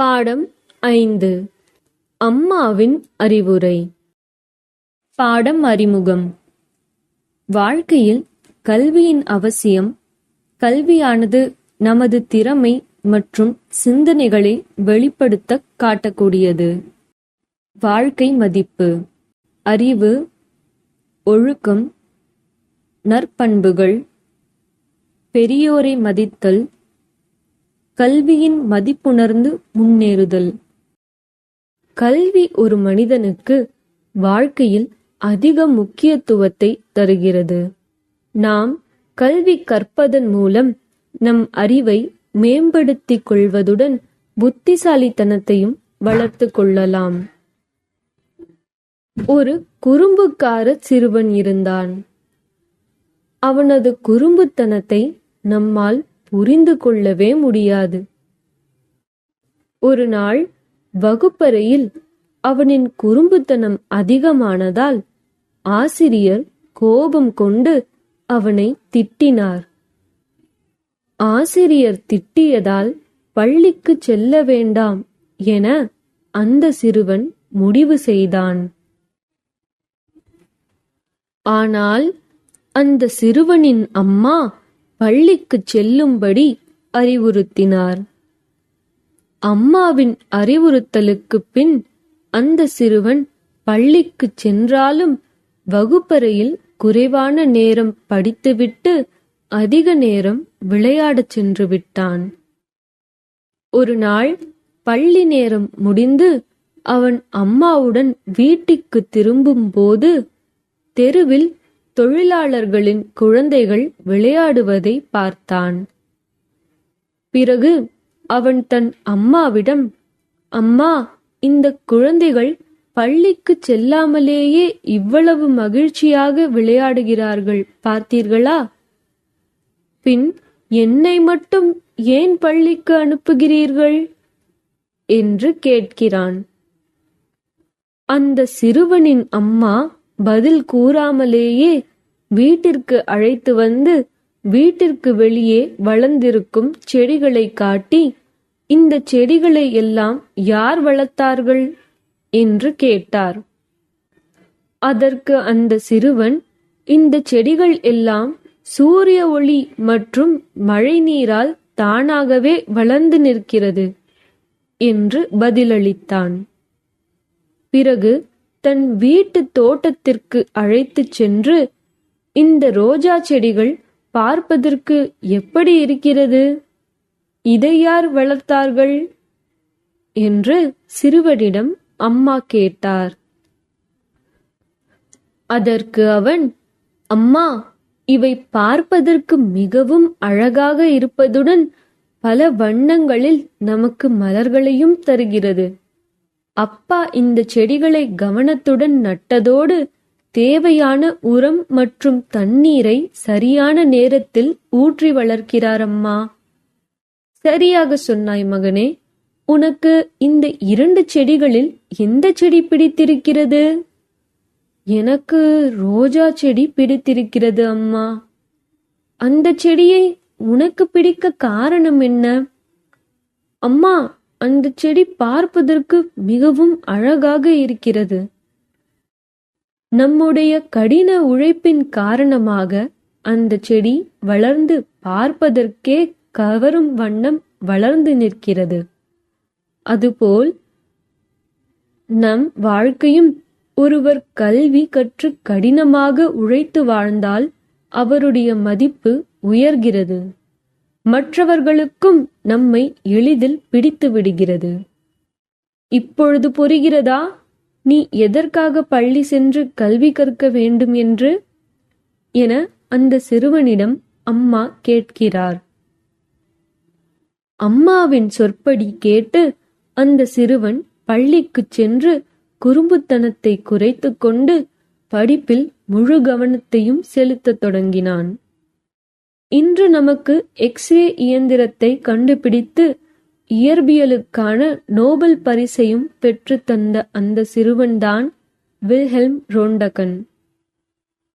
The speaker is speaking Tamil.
பாடம் ஐந்து. அம்மாவின் அறிவுரை. பாடம் அறிமுகம். வாழ்க்கையில் கல்வியின் அவசியம் கல்வியானது நமது திறமை மற்றும் சிந்தனைகளை வெளிப்படுத்த காட்டக்கூடியது. வாழ்க்கை மதிப்பு. அறிவு ஒழுக்கம் நற்பண்புகள் பெரியோரை மதித்தல் கல்வியின் மதிப்புணர்ந்து முன்னேறுதல். கல்வி ஒரு மனிதனுக்கு வாழ்க்கையில் அதிக முக்கியத்துவத்தை தருகிறது. நாம் கல்வி கற்பதன் மூலம் நம் அறிவை மேம்படுத்திக் கொள்வதுடன் புத்திசாலித்தனத்தையும் வளர்த்து கொள்ளலாம். ஒரு குறும்புக்கார சிறுவன் இருந்தான். அவனது குறும்புத்தனத்தை நம்மால் புரிந்து கொள்ளவே முடியாது. ஒரு நாள் வகுப்பறையில் அவனின் குறும்புத்தனம் அதிகமானதால் ஆசிரியர் கோபம் கொண்டு அவனை திட்டினார். ஆசிரியர் திட்டியதால் பள்ளிக்கு செல்ல வேண்டாம் என அந்த சிறுவன் முடிவு செய்தான். ஆனால் அந்த சிறுவனின் அம்மா பள்ளிக்கு செல்லும்படி அறிவுறுத்தினார். அம்மாவின் அறிவுறுத்தலுக்கு பின் அந்த சிறுவன் பள்ளிக்கு சென்றாலும் வகுப்பறையில் குறைவான நேரம் படித்துவிட்டு அதிக நேரம் விளையாடச் சென்று விட்டான். ஒரு நாள் பள்ளி நேரம் முடிந்து அவன் அம்மாவுடன் வீட்டுக்கு திரும்பும் போது தெருவில் தொழிலாளர்களின் குழந்தைகள் விளையாடுவதை பார்த்தான். பிறகு அவன் தன் அம்மாவிடம் அம்மா இந்த குழந்தைகள் பள்ளிக்கு செல்லாமலேயே இவ்வளவு மகிழ்ச்சியாக விளையாடுகிறார்கள் பார்த்தீர்களா? பின் என்னை மட்டும் ஏன் பள்ளிக்கு அனுப்புகிறீர்கள் என்று கேட்கிறான். அந்த சிறுவனின் அம்மா பதில் கூறாமலேயே வீட்டிற்கு அழைத்து வந்து வீட்டிற்கு வெளியே வளர்ந்திருக்கும் செடிகளை காட்டி இந்த செடிகளை எல்லாம் யார் வளர்த்தார்கள்? என்று கேட்டார். அதற்கு அந்த சிறுவன் இந்த செடிகள் எல்லாம் சூரிய ஒளி மற்றும் மழை நீரால் தானாகவே வளர்ந்து நிற்கிறது என்று பதிலளித்தான். பிறகு தன் வீட்டு தோட்டத்திற்கு அழைத்துச் சென்று இந்த ரோஜா செடிகள் பார்ப்பதற்கு எப்படி இருக்கிறது? இதை யார் வளர்த்தார்கள்? என்று சிறுவனிடம் அம்மா கேட்டார். அதற்கு அவன் அம்மா இவை பார்ப்பதற்கு மிகவும் அழகாக இருப்பதுடன் பல வண்ணங்களில் நமக்கு மலர்களையும் தருகிறது. அப்பா இந்த செடிகளை கவனத்துடன் நட்டதோடு தேவையான உரம் மற்றும் தண்ணீரை சரியான நேரத்தில் ஊற்றி வளர்க்கிறார் அம்மா சரியாக சொன்னாய் மகனே உனக்கு இந்த இரண்டு செடிகளில் எந்த செடி பிடித்திருக்கிறது? எனக்கு ரோஜா செடி பிடித்திருக்கிறது அம்மா. அந்த செடியை உனக்கு பிடிக்க காரணம் என்ன? அம்மா அந்த செடி பார்ப்பதற்கு மிகவும் அழகாக இருக்கிறது. நம்முடைய கடின உழைப்பின் காரணமாக அந்த செடி வளர்ந்து பார்ப்பதற்கே கவரும் வண்ணம் வளர்ந்து நிற்கிறது. அதுபோல் நம் வாழ்க்கையும் ஒருவர் கல்வி கற்று கடினமாக உழைத்து வாழ்ந்தால் அவருடைய மதிப்பு உயர்கிறது. மற்றவர்களுக்கும் நம்மை எளிதில் பிடித்து விடுகிறது. இப்பொழுது புரிகிறதா? நீ எதற்காக பள்ளி சென்று கல்வி கற்க வேண்டும் என்று? என அந்த சிறுவனிடம் அம்மா கேட்கிறார். அம்மாவின் சொற்படி கேட்டு அந்த சிறுவன் பள்ளிக்குச் சென்று குறும்புத்தனத்தை குறைத்து கொண்டு படிப்பில் முழு கவனத்தையும் செலுத்தத் தொடங்கினான். இன்று நமக்கு எக்ஸ்ரே இயந்திரத்தை கண்டுபிடித்து இயற்பியலுக்கான நோபல் பரிசையும் பெற்றுத்தந்த அந்த சிறுவன்தான் வில்ஹெல்ம் ரோண்டகன்.